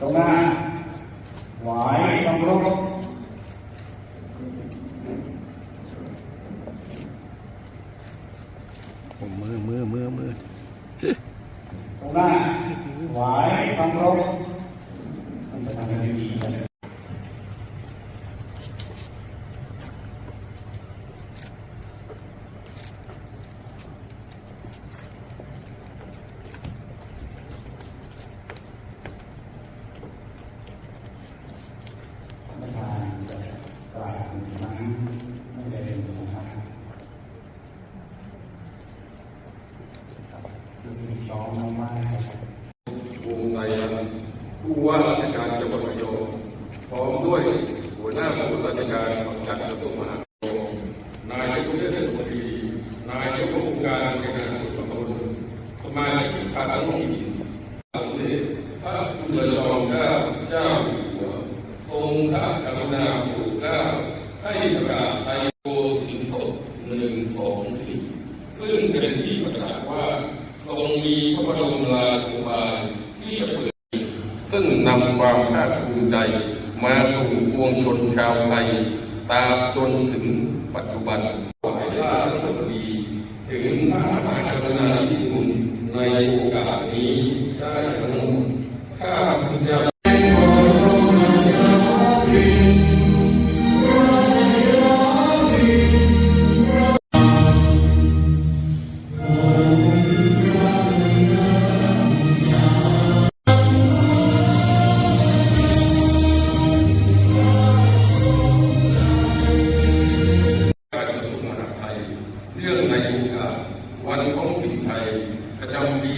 ตรงหน้าหวายต้องรบผมมือมือมือมือตรงหน้าหวายต้องรบมันจะทำให้ดีนะ ไม่ทานจะ กลายเป็นนั้นไม่ได้เรียนรู้นะครับดูมีสองน้องม้ครับวงในนั้นผู้ว่าราชการจังหวัดระยองพร้อมด้วยหัวหน้าส่วนราชการของจังหวัดสงขลานายกเทศมนตรีนายกองค์การบริหารส่วนตำบลสมาชิกสภาท้องถิ่นสมเด็จพระจุลจอมเกล้าเจ้าอยู่หัวทรงพระกรุณาโปรดเกล้า ให้ประกาศไทยโกสินทร์หนึ่งสองสี่ซึ่งเป็นที่ประกาศว่าทรงมีพระบรมราโชบายที่จะเปิดซึ่งนำความภาคภูมิใจมาสู่ปวงชนชาวไทย ตาบจนถึงปัจจุบันขอให้ราชสดีถึงพระมหากรุณาธิคุณในโอกาสนี้ได้ทั้งหมดข้าพเจ้า เรื่องในโอกาสวันท้องถิ่นไทย ประจำปี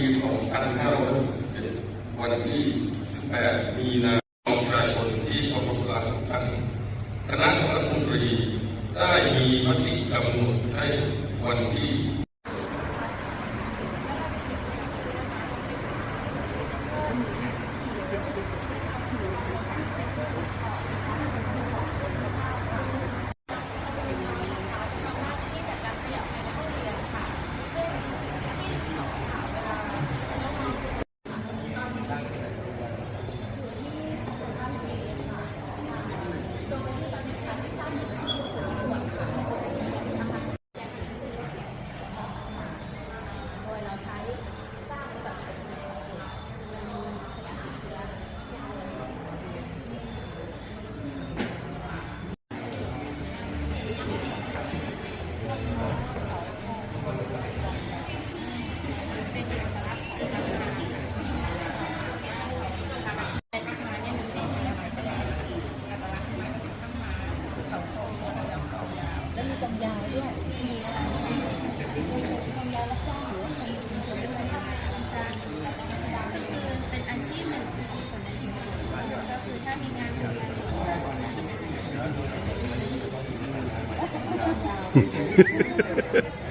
2567 วันที่ 18 มีนาคมประชาชนที่เคารพรักทุกท่านคณะรัฐมนตรีได้มีมติกำหนดให้วันที่ กำยาวด้วยมีอะไรกำยาวรับจ้างหรือว่าเป็นเป็นอาชีพหนึ่งของคนในชุมชนก็คือถ้ามีงานทำงาน